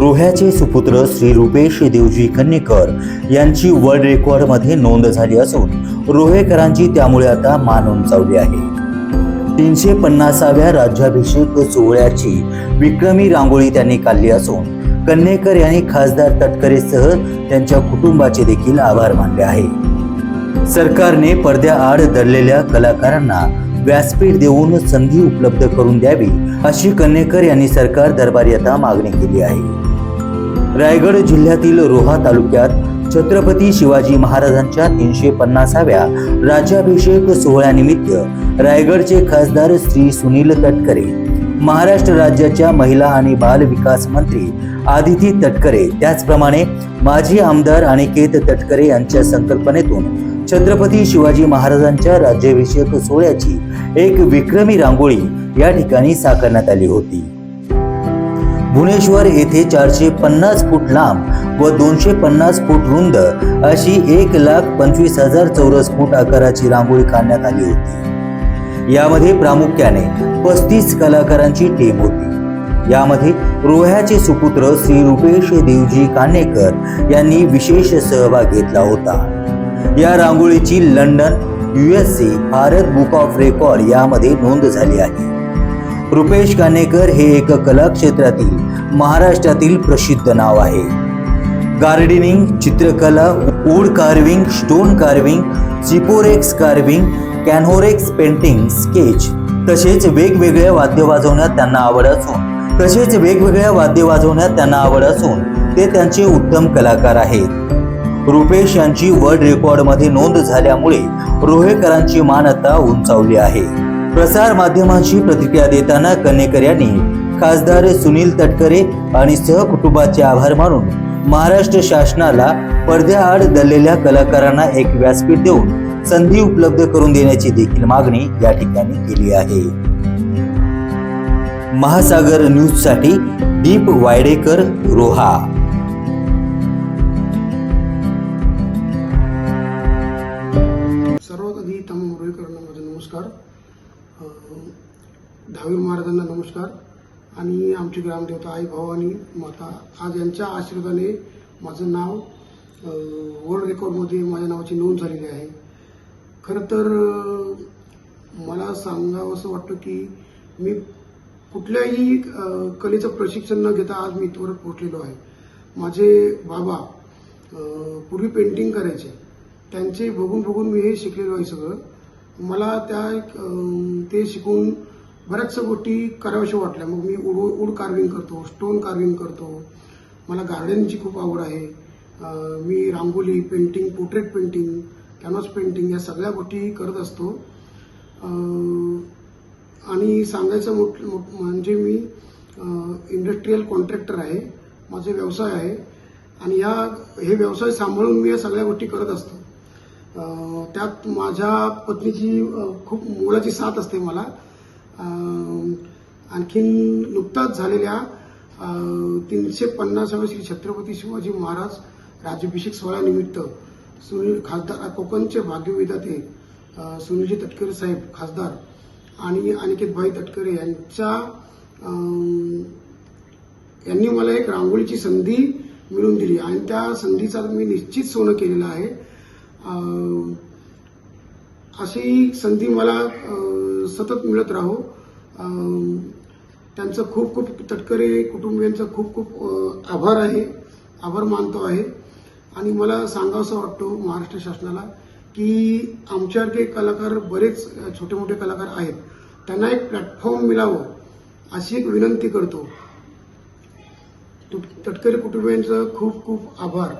रोह्याचे सुपुत्र श्री रुपेश देवजी कन्नेकर यांची वर्ल्ड रेकॉर्डमध्ये नोंद झाली असून रोहेकरांची त्यामुळे आता मान उंचावली आहे. तीनशे पन्नासाव्या राज्याभिषेक सोहळ्याची विक्रमी रांगोळी त्यांनी काढली असून कन्नेकर यांनी खासदार तटकरेसह त्यांच्या कुटुंबाचे देखील आभार मानले आहे. सरकारने पडद्याआड दडलेल्या कलाकारांना व्यासपीठ देऊन संधी उपलब्ध करून द्यावी अशी कन्नेकर यांनी सरकार दरबारी आता मागणी केली आहे. रायगड जिल्ह्यातील रोहा तालुक्यात छत्रपती शिवाजी महाराजांच्या तीनशे पन्नासाव्या राज्याभिषेक सोहळ्यानिमित्त रायगडचे खासदार श्री सुनील तटकरे महाराष्ट्र राज्याच्या महिला आणि बाल विकास मंत्री आदिती तटकरे त्याचप्रमाणे माजी आमदार अनिकेत तटकरे यांच्या संकल्पनेतून छत्रपती शिवाजी महाराजांच्या राज्याभिषेक सोहळ्याची एक विक्रमी रांगोळी या ठिकाणी साकारण्यात आली होती. भुवनेश्वर येथे चारशे पन्नास फूट लांब व दोनशे पन्नास फूट रुंद अशी एक लाख पंचवीस हजार चौरस फूट आकाराची रांगोळी काढण्यात आली होती. यामध्ये प्रामुख्याने पस्तीस कलाकारांची टीम होती. यामध्ये रोह्याचे सुपुत्र श्री रुपेश देवजी कानेकर यांनी विशेष सहभाग घेतला होता. या रांगोळीची London USA Bharat book of record यामध्ये नोंद झाली आहे. रुपेश कानेकर हे एक कला क्षेत्रातील महाराष्ट्रातील प्रसिद्ध नाव आहे. गार्डनिंग चित्रकला wood carving stone carving चिपोरेक्स carving कॅनहोरेक्स पेंटिंग स्केच तसेच वेगवेगळ्या वाद्य वाजवण्यात त्यांना आवड असून तसेच वेगवेगळ्या वाद्य वाजवण्यात त्यांना आवड असून ते त्यांचे उत्तम कलाकार आहेत. रुपेश यांची वर्ल्ड रेकॉर्डमध्ये नोंद झाल्यामुळे रोहेकरांची मानता उंचावली आहे. प्रसार माध्यमांशी प्रतिक्रिया देताना कनेकर यांनी खासदार सुनील तटकरे आणि सहकुटुंबाचे आभार मानून महाराष्ट्र शासनाला पडद्याआड दडलेल्या कलाकारांना एक व्यासपीठ देऊन संधी उपलब्ध करून देण्याची देखील मागणी या ठिकाणी केली आहे. महासागर न्यूजसाठी दीप वायडेकर रोहा. सर्व आधी नमस्कार. दहावी महाराजांना नमस्कार. आणि आमची ग्रामदेवता आई भवानी माता आज यांच्या आशीर्वादाने माझं नाव वर्ल्ड रेकॉर्डमध्ये माझ्या नावाची नोंद झालेली आहे. खरं तर मला सांगावं असं वाटतं की मी कुठल्याही कलेचं प्रशिक्षण न घेता आज मी इथवर पोहोचलेलो आहे. माझे बाबा पूर्वी पेंटिंग करायचे. त्यांचे बघून बघून मी हे शिकलेलो आहे सगळं. मला त्या ते शिकून बऱ्याचशा गोष्टी कराव्याशा वाटल्या. मग मी उड उड कार्विंग करतो स्टोन कार्विंग करतो. मला गार्डनची खूप आवड आहे. मी rangoli painting portrait painting canvas painting या सगळ्या गोष्टी करत असतो. आणि सांगायचं मोठ म्हणजे मी इंडस्ट्रीयल कॉन्ट्रॅक्टर आहे. माझे व्यवसाय आहे. आणि या हे व्यवसाय सांभाळून मी या सगळ्या गोष्टी करत असतो. त्यात माझ्या पत्नीची खूप मोलाची साथ असते मला. आणखीन नुकताच झालेल्या तीनशे पन्नासाव्या श्री छत्रपती शिवाजी महाराज राज्याभिषेक सोहळ्यानिमित्त सुनील खासदार कोकणचे भाग्यविधाते सुनीलजी तटकरे साहेब खासदार आणि अनिकेतभाई तटकरे यांच्या यांनी मला एक रांगोळीची संधी मिळवून दिली. आणि त्या संधीचा मी निश्चित सोनं केलेलं आहे. अशी संधी मला सतत मिळत राहो. त्यांचं खूप खूप तटकरे कुटुंबियांचं खूप खूप आभार आहे. आभार मानतो आहे. आणि मला सांगावंसं वाटतो महाराष्ट्र शासनाला की आमच्यासारखे कलाकार बरेच छोटे मोठे कलाकार आहेत. त्यांना एक प्लॅटफॉर्म मिळावं अशी एक विनंती करतो. तटकरे कुटुंबियांचं खूप खूप आभार.